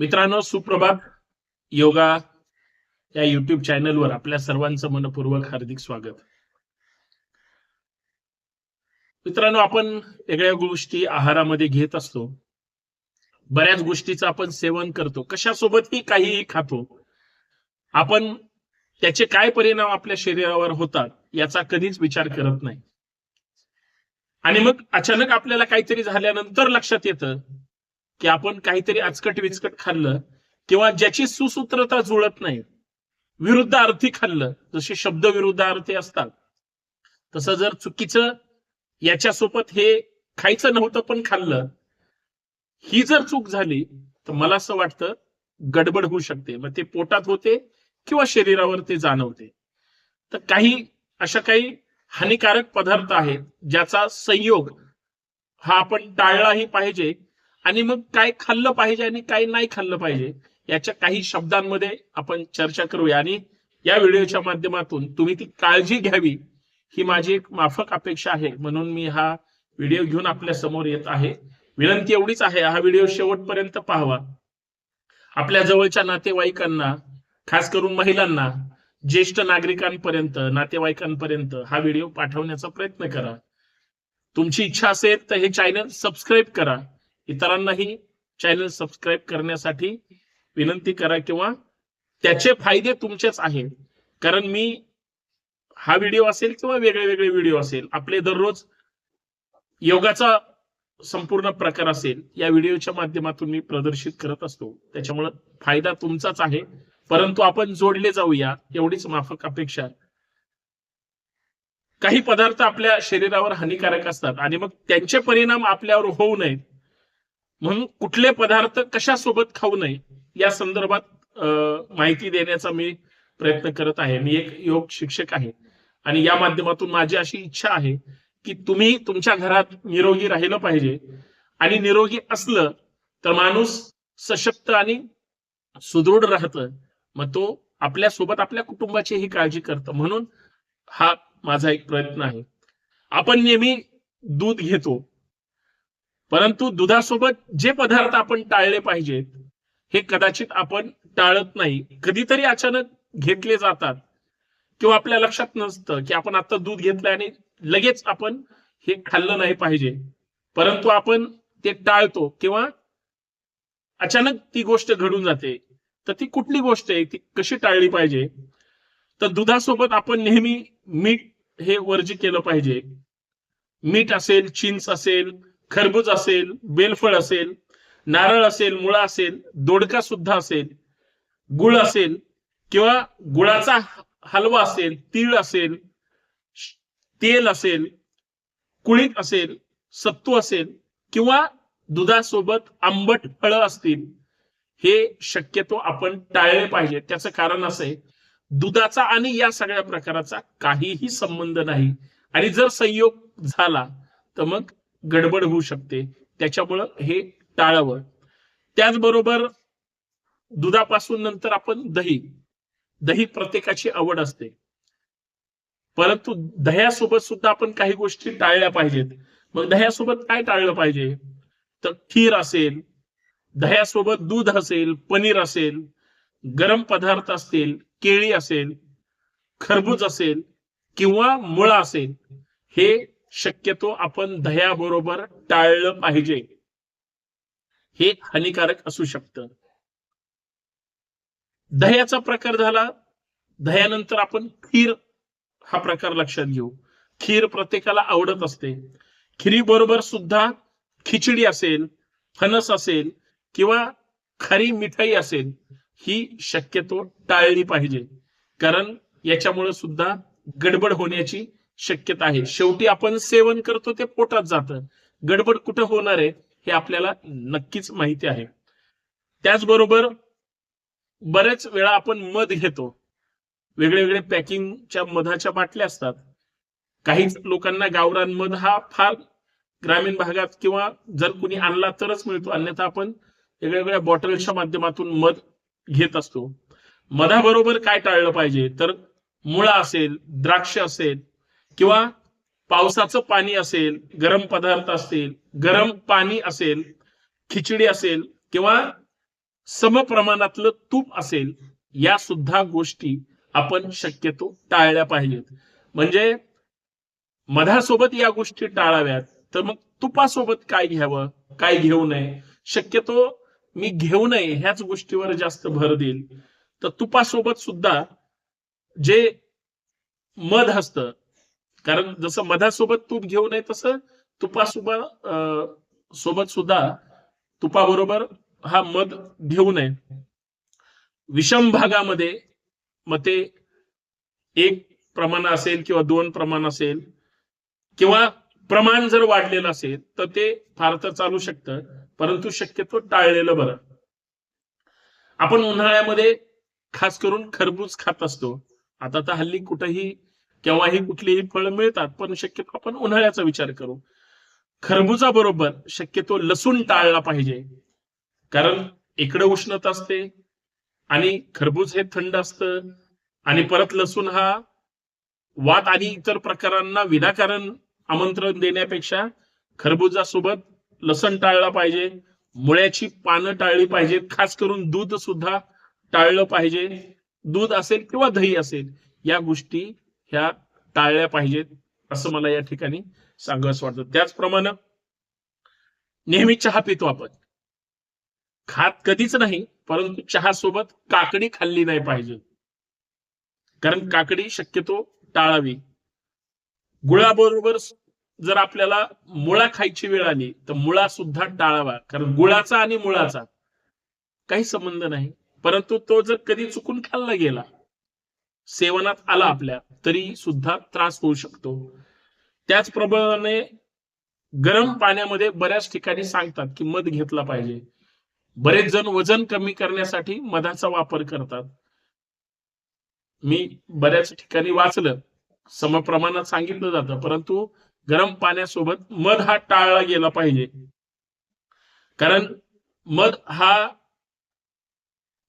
मित्रांनो सुप्रभात. योगा या युट्यूब चॅनलवर आपल्या सर्वांचं मनपूर्वक हार्दिक स्वागत. मित्रांनो आपण वेगळ्या गोष्टी आहारामध्ये घेत असतो. बऱ्याच गोष्टीचं आपण सेवन करतो. कशासोबतही काहीही खातो. आपण त्याचे काय परिणाम आपल्या शरीरावर होतात याचा कधीच विचार करत नाही. आणि मग अचानक आपल्याला काहीतरी झाल्यानंतर लक्षात येतं की आपण काहीतरी अचकट विचकट खाल्लं किंवा ज्याची सुसूत्रता जुळत नाही विरुद्ध अर्थी खाल्लं जसे शब्द विरुद्ध अर्थी असतात. तसं जर चुकीचं याच्यासोबत हे खायचं नव्हतं पण खाल्लं ही जर चूक झाली तर मला असं वाटतं गडबड होऊ शकते. मग ते पोटात होते किंवा शरीरावर ते जाणवते. तर काही अशा काही हानिकारक पदार्थ आहेत ज्याचा संयोग हा आपण टाळलाही पाहिजे आणि मग काय खाल्लं पाहिजे आणि काय नाही खाल्लं पाहिजे याच्या काही शब्दांमध्ये आपण चर्चा करूया. आणि या व्हिडिओच्या माध्यमातून तुम्ही ती काळजी घ्यावी. ही माझी एक माफक अपेक्षा आहे. म्हणून मी हा व्हिडिओ घेऊन आपल्यासमोर येत आहे. विनंती एवढीच आहे हा व्हिडिओ शेवटपर्यंत पाहावा. आपल्या जवळच्या नातेवाईकांना खास करून महिलांना ज्येष्ठ नागरिकांपर्यंत नातेवाईकांपर्यंत हा व्हिडिओ पाठवण्याचा प्रयत्न करा. तुमची इच्छा असेल तर हे चॅनल सबस्क्राईब करा. इतरांनाही चॅनल सबस्क्राईब करण्यासाठी विनंती करा किंवा त्याचे फायदे तुमचेच आहेत. कारण मी हा व्हिडिओ असेल किंवा वेगळे वेगळे व्हिडिओ असेल आपले दररोज योगाचा संपूर्ण प्रकार असेल या व्हिडिओच्या माध्यमातून मी प्रदर्शित करत असतो. त्याच्यामुळे फायदा तुमचाच आहे. परंतु आपण जोडले जाऊया एवढीच माफक अपेक्षा. काही पदार्थ आपल्या शरीरावर हानिकारक असतात आणि मग त्यांचे परिणाम आपल्यावर होऊ नयेत. म्हणून कुठले पदार्थ कशासोबत खाऊ नये या संदर्भात अं, माहिती देण्याचा मी प्रयत्न करत आहे. मी एक योग शिक्षक आहे. आणि या माध्यमातून माझी अशी इच्छा आहे की तुम्ही तुमच्या घरात निरोगी राहिलं पाहिजे. आणि निरोगी असलं तर माणूस सशक्त आणि सुदृढ राहतं. मग तो आपल्यासोबत आपल्या कुटुंबाचीही काळजी करतं. म्हणून हा माझा एक प्रयत्न आहे. आपण नेहमी दूध घेतो. परंतु दुधासोबत जे पदार्थ आपण टाळले पाहिजेत हे कदाचित आपण टाळत नाही. कधीतरी अचानक घेतले जातात. किंवा आपल्या लक्षात नसतं की आपण आता दूध घेतलं आणि लगेच आपण हे खाल्लं नाही पाहिजे. परंतु आपण ते टाळतो किंवा अचानक ती गोष्ट घडून जाते. तर ती कुठली गोष्ट आहे? ती कशी टाळली पाहिजे? तर दुधासोबत आपण नेहमी मीठ हे वर्ज केलं पाहिजे. मीठ असेल चिंच असेल खरबूज असेल बेलफळ असेल नारळ असेल मुळा असेल दोडका सुद्धा असेल गुळ असेल किंवा गुळाचा हलवा असेल तीळ असेल तेल असेल कुळीत असेल सत्तू असेल किंवा दुधासोबत आंबट फळं असतील हे शक्यतो आपण टाळले पाहिजे. त्याचं कारण असं आहे दुधाचा आणि या सगळ्या प्रकाराचा काहीही संबंध नाही. आणि जर संयोग झाला तर मग गडबड होऊ शकते. त्याच्यामुळं हे टाळावं. त्याचबरोबर दुधापासून नंतर आपण दही. दही प्रत्येकाची आवड असते. परंतु दह्यासोबत सुद्धा आपण काही गोष्टी टाळल्या पाहिजेत. मग दह्यासोबत काय टाळलं पाहिजे? तर खीर असेल दह्यासोबत दूध असेल पनीर असेल गरम पदार्थ असतील केळी असेल खरबूज असेल किंवा मुळा असेल हे शक्यतो आपण दह्याबरोबर टाळलं पाहिजे. हे हानिकारक असू शकतं. दह्याचा प्रकार झाला दह्यानंतर आपण खीर हा प्रकार लक्षात घेऊ. खीर प्रत्येकाला आवडत असते. खिरी बरोबर सुद्धा खिचडी असेल फणस असेल किंवा खरी मिठाई असेल ही शक्यतो टाळली पाहिजे. कारण याच्यामुळे सुद्धा गडबड होण्याची शक्यता आहे. शेवटी आपण सेवन करतो ते पोटात जातं. गडबड कुठं होणार आहे हे आपल्याला नक्कीच माहिती आहे. त्याचबरोबर बरेच वेळा आपण मध घेतो. वेगळे वेगळे पॅकिंगच्या मधाच्या बाटल्या असतात. काही लोकांना गावरान मध हा फार ग्रामीण भागात किंवा जर कुणी आणला तरच मिळतो. अन्यथा आपण वेगवेगळ्या बॉटलच्या माध्यमातून मध घेत असतो. मधाबरोबर काय टाळलं पाहिजे? तर मुळा असेल द्राक्ष असेल किंवा पावसाचं पाणी असेल गरम पदार्थ असतील गरम पाणी असेल खिचडी असेल किंवा समप्रमाणातलं तूप असेल या सुद्धा गोष्टी आपण शक्यतो टाळल्या पाहिजेत. म्हणजे मधासोबत या गोष्टी टाळाव्यात तर मग तुपासोबत काय घ्यावं काय घेऊ नये? शक्यतो मी घेऊ नये ह्याच गोष्टीवर जास्त भर देईल. तर तुपासोबत सुद्धा जे मध असतं कारण जसं मधासोबत तूप घेऊ नये तसं तुपासोबत सोबत सुद्धा तुपाबरोबर हा मध घेऊ नये विषम भागामध्ये मग ते एक प्रमाण असेल किंवा दोन प्रमाण असेल किंवा प्रमाण जर वाढलेलं असेल तर ते फार तर चालू शकतं परंतु शक्यतो टाळलेलं बरं. आपण उन्हाळ्यामध्ये खास करून खरबूज खात असतो. आता तर हल्ली कुठंही केव्हाही कुठलीही फळं मिळतात पण शक्यतो आपण उन्हाळ्याचा विचार करू. खरबुजा बरोबर शक्यतो लसूण टाळला पाहिजे. कारण इकडे उष्णता असते आणि खरबूज हे थंड असतं आणि परत लसूण हा वात आणि इतर प्रकारांना विनाकारण आमंत्रण देण्यापेक्षा खरबुजासोबत लसण टाळला पाहिजे. मुळ्याची पानं टाळली पाहिजेत खास करून दूध सुद्धा टाळलं पाहिजे. दूध असेल किंवा दही असेल या गोष्टी ह्या टाळल्या पाहिजेत असं मला या ठिकाणी सांगावंसं वाटतं. त्याचप्रमाणे नेहमी चहा पितो आपण. खात कधीच नाही परंतु चहा सोबत काकडी खाल्ली नाही पाहिजे. कारण काकडी शक्यतो टाळावी. गुळाबरोबर जर आपल्याला मुळा खायची वेळ आली तर मुळा सुद्धा टाळावा. कारण गुळाचा आणि मुळाचा काही संबंध नाही. परंतु तो जर कधी चुकून खाल्ला गेला सेवनात आला आपल्या तरी सुद्धा त्रास होऊ शकतो. त्याचप्रमाणे गरम पाण्यामध्ये बऱ्याच ठिकाणी सांगतात की मध घेतला पाहिजे. बरेच जण वजन कमी करण्यासाठी मधाचा वापर करतात. मी बऱ्याच ठिकाणी वाचलं. समप्रमाणात सांगितलं जातं परंतु गरम पाण्यासोबत मध हा टाळला गेला पाहिजे. कारण मध हा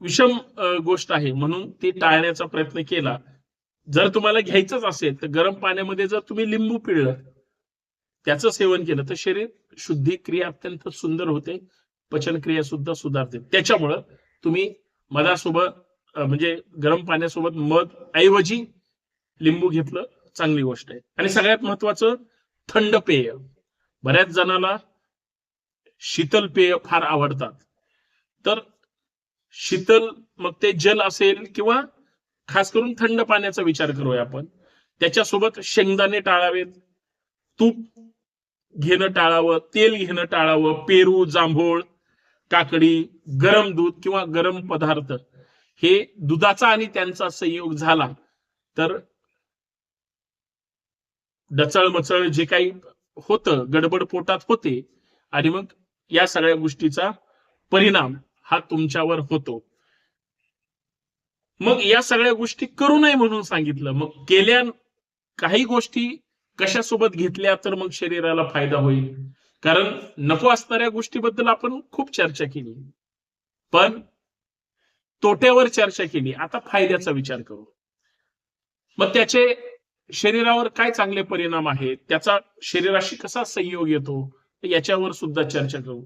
विषम गोष्ट आहे. म्हणून ती टाळण्याचा प्रयत्न केला. जर तुम्हाला घ्यायचंच असेल तर गरम पाण्यामध्ये जर तुम्ही लिंबू पिळलं त्याचं सेवन केलं तर शरीर शुद्धी क्रिया अत्यंत सुंदर होते. पचन क्रिया सुद्धा सुधारते. त्याच्यामुळं तुम्ही मधासोबत म्हणजे गरम पाण्यासोबत मध ऐवजी लिंबू घेतलं चांगली गोष्ट आहे. आणि सगळ्यात महत्वाचं थंड पेय. बऱ्याच जणांना शीतल पेय फार आवडतात. तर शीतल मग ते जल असेल किंवा खास करून थंड पाण्याचा विचार करूया आपण. त्याच्यासोबत शेंगदाणे टाळावेत तूप घेणं टाळावं तेल घेणं टाळावं पेरू जांभूळ काकडी गरम दूध किंवा गरम पदार्थ. हे दुधाचा आणि त्यांचा संयोग झाला तर डचळ मचळ जे काही होतं गडबड पोटात होते आणि मग या सगळ्या गोष्टीचा परिणाम हा तुमच्यावर होतो. मग या सगळ्या गोष्टी करू नये म्हणून सांगितलं. मग केल्या काही गोष्टी कशासोबत घेतल्या तर मग शरीराला फायदा होईल. कारण नको असणाऱ्या गोष्टीबद्दल आपण खूप चर्चा केली. पण तोट्यावर चर्चा केली. आता फायद्याचा विचार करू. मग त्याचे शरीरावर काय चांगले परिणाम आहेत? त्याचा शरीराशी कसा संयोग येतो? याच्यावर सुद्धा चर्चा करू.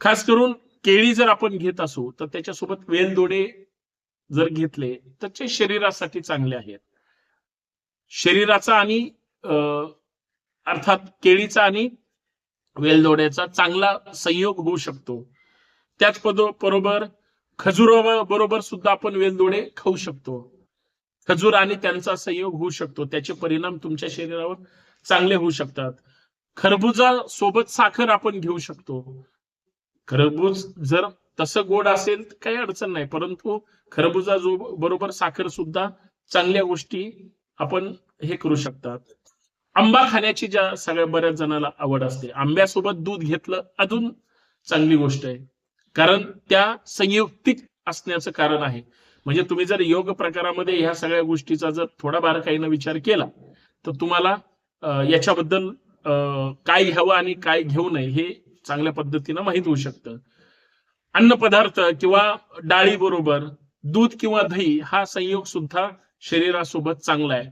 खास करून केळी जर आपण घेत असू तर त्याच्यासोबत वेलदोडे जर घेतले तर ते शरीरासाठी चांगले आहेत. शरीराचा आणि अर्थात केळीचा आणि वेलदोड्याचा चांगला संयोग होऊ शकतो. त्याच पद बरोबर खजुरा बरोबर सुद्धा आपण वेलदोडे खाऊ शकतो. खजूर आणि त्यांचा संयोग होऊ शकतो. त्याचे परिणाम तुमच्या शरीरावर चांगले होऊ शकतात. खरबुजा सोबत साखर आपण घेऊ शकतो. खरबूज जर तसं गोड असेल तर काही अडचण नाही परंतु खरबुजा जो बरोबर साखर सुद्धा चांगल्या गोष्टी आपण हे करू शकतात. आंबा खाण्याची ज्या सगळ्या बऱ्याच जणाला आवड असते आंब्यासोबत दूध घेतलं अजून चांगली गोष्ट आहे. कारण त्या संयुक्तिक असण्याचं कारण आहे. म्हणजे तुम्ही जर योग प्रकारामध्ये ह्या सगळ्या गोष्टीचा जर थोडा बारकाईनं विचार केला तर तुम्हाला याच्याबद्दल काय घ्यावं आणि काय घेऊ नये हे चांगल्या पद्धतीनं माहीत होऊ शकतं. अन्न पदार्थ किंवा डाळी बरोबर दूध किंवा दही हा संयोग सुद्धा शरीरासोबत चांगला आहे.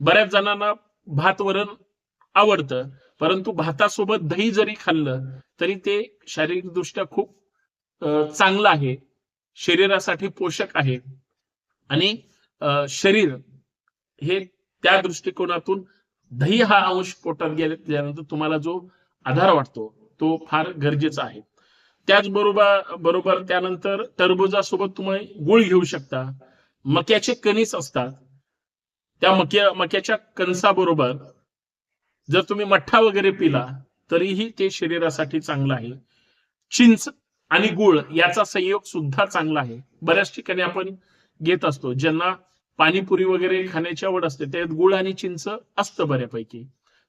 बऱ्याच जणांना भात वरण आवडतं परंतु भातासोबत दही जरी खाल्लं तरी ते शारीरिकदृष्ट्या खूप चांगलं आहे. शरीरासाठी पोषक आहे. आणि शरीर हे त्या दृष्टिकोनातून दही हा अंश पोटात गेल्यानंतर तुम्हाला जो आधार वाटतो तो फार गरजेचा आहे. त्याचबरोबर बरोबर त्यानंतर टरबुजासोबत तुम्ही गुळ घेऊ शकता. मक्याचे कणीस असतात. त्या मक्या मक्याच्या कणसाबरोबर जर तुम्ही मठ्ठा वगैरे पिला तरीही ते शरीरासाठी चांगलं आहे. चिंच आणि गुळ याचा संयोग सुद्धा चांगला आहे. बऱ्याच ठिकाणी आपण घेत असतो ज्यांना पाणीपुरी वगैरे खाण्याची आवड असते त्यात गुळ आणि चिंच असतं बऱ्यापैकी.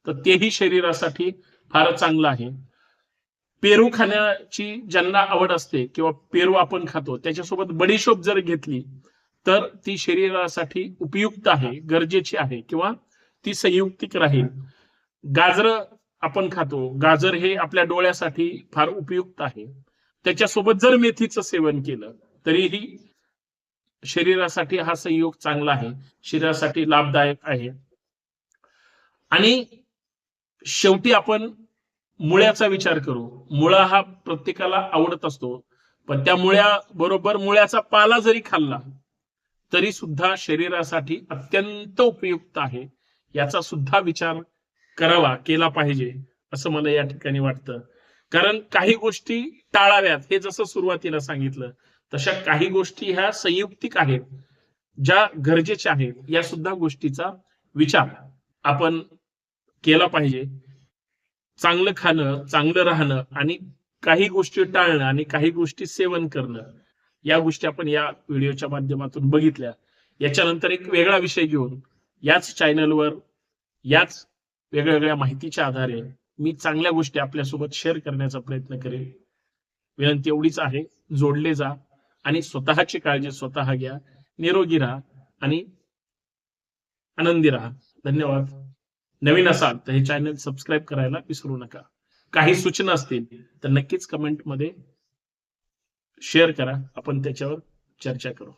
तर तेही शरीरासाठी फार चांगलं आहे. पेरू खाण्याची ज्यांना आवड असते किंवा पेरू आपण खातो त्याच्यासोबत बडीशोप जर घेतली तर ती शरीरासाठी उपयुक्त आहे गरजेची आहे किंवा ती संयुक्तिक राहील. गाजर आपण खातो. गाजर हे आपल्या डोळ्यासाठी फार उपयुक्त आहे. त्याच्यासोबत जर मेथीचं सेवन केलं तरीही शरीरासाठी हा संयोग चांगला आहे. शरीरासाठी लाभदायक आहे. आणि शेवटी आपण मुळ्याचा विचार करू. मुळा हा प्रत्येकाला आवडत असतो. पण त्या मुळ्या बरोबर मुळ्याचा पाला जरी खाल्ला तरी सुद्धा शरीरासाठी अत्यंत उपयुक्त आहे. याचा सुद्धा विचार करावा केला पाहिजे असं मला या ठिकाणी वाटतं. कारण काही गोष्टी टाळाव्यात हे जसं सुरुवातीला सांगितलं तशा काही गोष्टी ह्या संयुक्तिक आहेत ज्या गरजेच्या आहेत या सुद्धा गोष्टीचा विचार आपण केला पाहिजे. चांगलं खाणं चांगलं राहणं आणि काही गोष्टी टाळणं आणि काही गोष्टी सेवन करणं या गोष्टी आपण या व्हिडिओच्या माध्यमातून बघितल्या. याच्यानंतर एक वेगळा विषय घेऊन याच चॅनलवर याच वेगळ्या वेगळ्या माहितीच्या आधारे मी चांगल्या गोष्टी आपल्यासोबत शेअर करण्याचा प्रयत्न करेन. विनंती एवढीच आहे जोडले जा आणि स्वतःची काळजी स्वतः घ्या निरोगी राहा आणि आनंदी राहा. धन्यवाद. नवीन असाल तर हे चॅनल सबस्क्राईब करायला विसरू नका. काही सूचना असतील तर नक्कीच कमेंटमध्ये शेअर करा. आपण त्याच्यावर चर्चा करू.